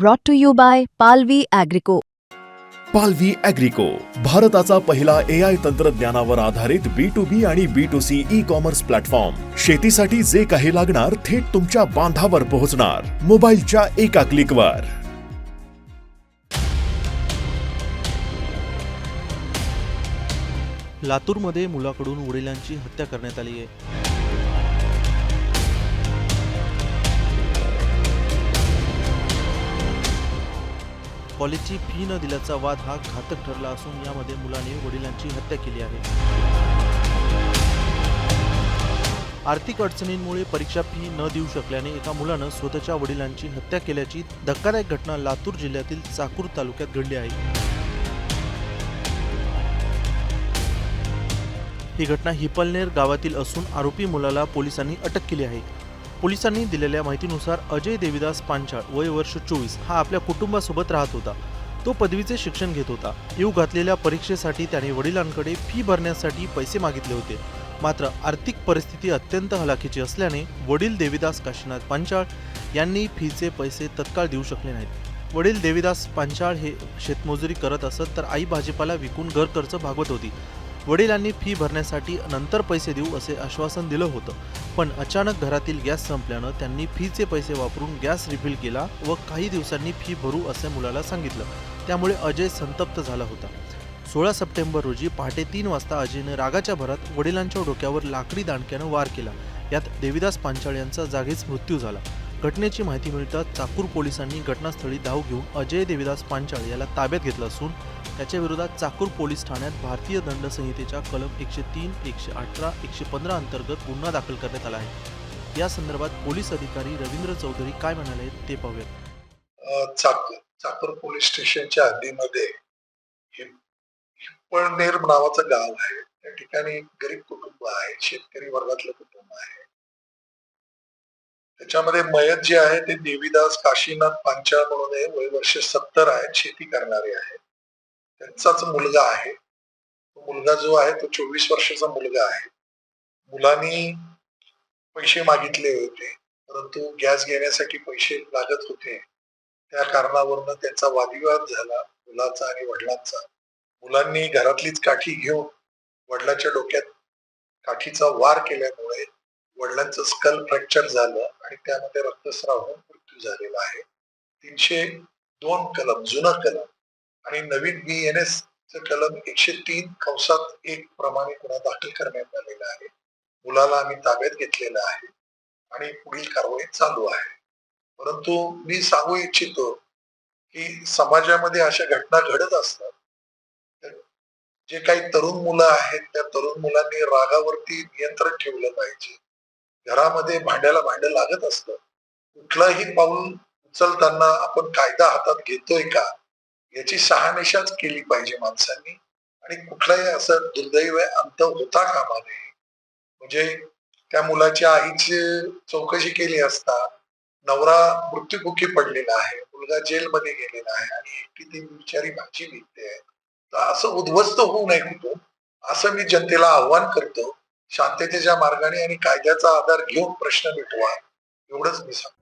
brought to you by Palvi Agrico. पालवी अॅग्रिको भारताचा पहिला ए आय तंत्रज्ञानावर आधारित बी टू बी आणि B to C e commerce platform शेतीसाठी जे काही लागणार थेट तुमच्या बांधावर पोहोचणार. मोबाईलच्या एका क्लिकवर लातूरमध्ये मुलाकडून वडिलांची हत्या करण्यात आली आहे. कॉलेजची फी न दिल्याचा वाद हा घातक ठरला असून यामध्ये मुलाने वडिलांची हत्या केली आहे. आर्थिक अडचणींमुळे परीक्षा फी न देऊ शकल्याने एका मुलानं स्वतःच्या वडिलांची हत्या केल्याची धक्कादायक घटना लातूर जिल्ह्यातील चाकूर तालुक्यात घडली आहे. ही घटना हिपलनेर गावातील असून आरोपी मुलाला पोलिसांनी अटक केली आहे. पोलिसांनी दिलेल्या माहितीनुसार अजय देविदास पांचाळ वय वर्ष चोवीस हा आपल्या कुटुंबासोबत राहत होता. तो पदवीचे शिक्षण घेत होता. येऊ घातलेल्या परीक्षेसाठी त्याने वडिलांकडे फी भरण्यासाठी पैसे मागितले होते. मात्र आर्थिक परिस्थिती अत्यंत हलाखीची असल्याने वडील देविदास काशीनाथ पांचाळ यांनी फीचे पैसे तत्काळ देऊ शकले नाहीत. वडील देविदास पांचाळ हे शेतमजुरी करत असत तर आई भाजीपाला विकून घर खर्च भागवत होती. वडिलांनी फी भरण्यासाठी नंतर पैसे देऊ असे आश्वासन दिलं होतं. पण अचानक घरातील गॅस संपल्यानं त्यांनी फीचे पैसे वापरून गॅस रिफिल केला व काही दिवसांनी फी भरू असे मुलाला सांगितलं. त्यामुळे अजय संतप्त झाला होता. सोळा सप्टेंबर रोजी पहाटे तीन वाजता अजयने रागाच्या भरात वडिलांच्या डोक्यावर लाकडी दांडक्यानं वार केला. यात देविदास पांचाळ यांचा जागीच मृत्यू झाला. घटनेची माहिती मिळताच चाकूर पोलिसांनी घटनास्थळी धाव घेऊन अजय देविदास पांचाळ याला ताब्यात घेतलं असून त्याच्या विरोधात चाकूर पोलीस ठाण्यात भारतीय दंड संहितेच्या कलम एकशे तीन एकशे अठरा एकशे पंधरा अंतर्गत गुन्हा दाखल करण्यात आला आहे. या संदर्भात पोलीस अधिकारी रवींद्र चौधरी काय म्हणाले ते पाहूयात अ, चाकूर पोलीस स्टेशनच्या हद्दीमध्ये हिप्पळनेर नावाचं गाव आहे. त्या ठिकाणी एक गरीब कुटुंब आहे. शेतकरी वर्गातलं कुटुंब आहे. त्याच्यामध्ये मयत जे आहे ते देवीदास काशीनाथ पांचाळ म्हणून आहे. वय वर्ष सत्तर आहेत शेती करणारे आहे. त्यांचाच मुलगा आहे. तो मुलगा जो आहे तो चोवीस वर्षाचा मुलगा आहे. मुलांनी पैसे मागितले होते परंतु गॅस घेण्यासाठी पैसे लागत होते. त्या कारणावरनं त्यांचा वादविवाद झाला मुलाचा आणि वडिलांचा. मुलांनी घरातलीच काठी घेऊन वडिलांच्या डोक्यात काठीचा वार केल्यामुळे वडिलांचं स्कल फ्रॅक्चर झालं आणि त्यामध्ये रक्तस्राव होऊन मृत्यू झालेला आहे. तीनशे दोन कलम जुनं कलम. आणि नवीन बी एन एस कलम एकशे तीन कंसात एक प्रमाणे गुन्हा दाखल करण्यात आलेला आहे. मुलाला आम्ही ताब्यात घेतलेलं आहे आणि पुढील कारवाई चालू आहे. परंतु मी सांगू इच्छितो की समाजामध्ये अशा घटना घडत असतात. जे काही तरुण मुलं आहेत त्या तरुण मुलांनी रागावरती नियंत्रण ठेवलं पाहिजे. घरामध्ये भांड्याला भांड लागत असतं. कुठलंही पाऊल उचलताना आपण कायदा हातात घेतोय का? याची शहानिशाच केली पाहिजे माणसांनी. आणि कुठलाही असं दुर्दैव अंत होता कामा नये. म्हणजे त्या मुलाची आईची चौकशी केली असता नवरा मृत्युमुखी पडलेला आहे मुलगा जेलमध्ये गेलेला आहे आणि एकटी ती बिचारी भाजी विकते तर असं उद्ध्वस्त होऊ नये कुठून. असं मी जनतेला आव्हान करतो. शांततेच्या मार्गाने आणि कायद्याचा आधार घेऊन प्रश्न मिटवा. एवढंच मी सांगतो.